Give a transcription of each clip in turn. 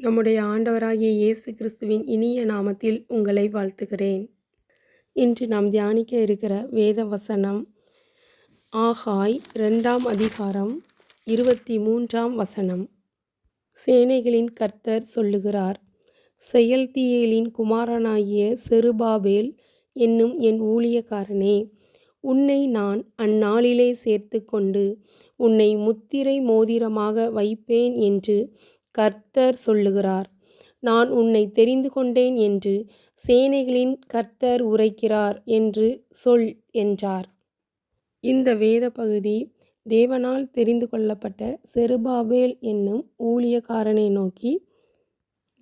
நம்முடைய ஆண்டவராகிய இயேசு கிறிஸ்துவின் இனிய நாமத்தில் உங்களை வாழ்த்துகிறேன். இன்று நாம் தியானிக்க இருக்கிற வேத வசனம் ஆகாய் ரெண்டாம் அதிகாரம் இருபத்தி மூன்றாம் வசனம். சேனைகளின் கர்த்தர் சொல்லுகிறார் செயல்தியேலின் குமாரனாகிய செருபாபேல் என்னும் என் ஊழியக்காரனே உன்னை நான் அந்நாளிலே சேர்த்து கொண்டு உன்னை முத்திரை மோதிரமாக வைப்பேன் என்று கர்த்தர் சொல்லுகிறார். நான் உன்னை தெரிந்து கொண்டேன் என்று சேனைகளின் கர்த்தர் உரைக்கிறார் என்று சொல் என்றார். இந்த வேத பகுதி தேவனால் தெரிந்து கொள்ளப்பட்ட செருபாபேல் என்னும் ஊழியக்காரனை நோக்கி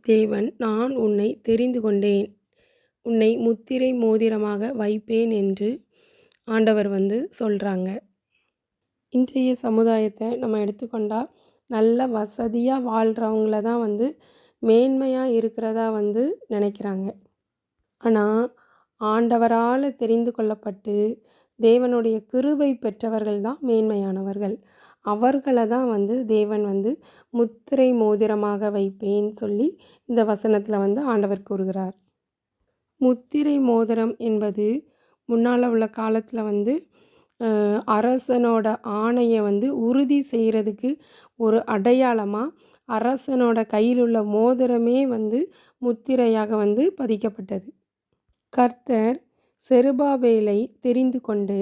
தேவன் நான் உன்னை தெரிந்து கொண்டேன். உன்னை முத்திரை மோதிரமாக வைப்பேன் என்று ஆண்டவர் வந்து சொல்கிறாங்க இன்றைய சமுதாயத்தை நம்ம எடுத்துக்கொண்டால் நல்ல வசதியாக வாழ்கிறவங்கள தான் வந்து மேன்மையாக இருக்கிறதா வந்து நினைக்கிறாங்க. ஆனால் ஆண்டவரால் தெரிந்து கொள்ளப்பட்டு தேவனுடைய கிருபை பெற்றவர்கள் தான் மேன்மையானவர்கள். அவர்களை தான் வந்து தேவன் வந்து முத்திரை மோதிரமாக வைப்பேன்னு சொல்லி இந்த வசனத்தில் வந்து ஆண்டவர் கூறுகிறார். முத்திரை மோதிரம் என்பது முன்னால் உள்ள காலத்தில் வந்து அரசனோட ஆணையை வந்து உறுதி செய்கிறதுக்கு ஒரு அடையாளமாக அரசனோட கையில் உள்ள மோதிரமே வந்து முத்திரையாக வந்து பதிக்கப்பட்டது. கர்த்தர் செருபாவேலை தெரிந்து கொண்டு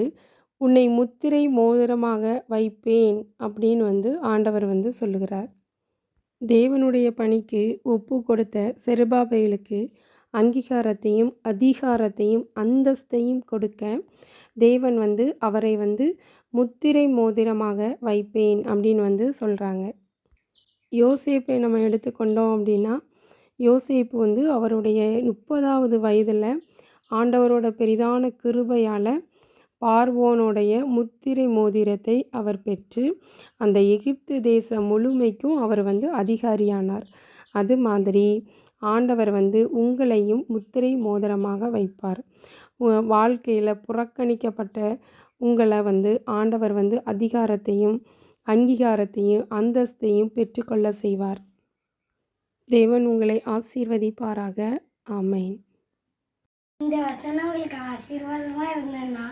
உன்னை முத்திரை மோதிரமாக வைப்பேன் அப்படின்னு வந்து ஆண்டவர் வந்து சொல்லுகிறார். தேவனுடைய பணிக்கு ஒப்பு கொடுத்த செருபாபேலுக்கு அங்கீகாரத்தையும் அதிகாரத்தையும் அந்தஸ்தையும் கொடுக்க தேவன் வந்து அவரை வந்து முத்திரை மோதிரமாக வைப்பேன் அப்படின்னு வந்து சொல்கிறாங்க யோசேப்பை நம்ம எடுத்துக்கொண்டோம் அப்படின்னா யோசேப்பு வந்து அவருடைய முப்பதாவது வயதில் ஆண்டவரோட பெரிதான கிருபையால் பார்வோனுடைய முத்திரை மோதிரத்தை அவர் பெற்று அந்த எகிப்து தேசம் முழுமைக்கும் அவர் வந்து அதிகாரியானார். அது மாதிரி ஆண்டவர் வந்து உங்களையும் முத்திரை மோதிரமாக வைப்பார். வாழ்க்கையில் புறக்கணிக்கப்பட்ட உங்களை வந்து ஆண்டவர் வந்து அதிகாரத்தையும் அங்கீகாரத்தையும் அந்தஸ்தையும் பெற்றுக்கொள்ள செய்வார். தேவன் உங்களை ஆசீர்வதிப்பாராக. ஆமேன். இந்த வசனம் உங்களுக்கு ஆசீர்வாதமாக இருந்ததுன்னா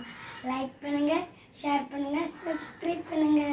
லைக் பண்ணுங்கள் ஷேர் பண்ணுங்கள் சப்ஸ்கிரைப் பண்ணுங்கள்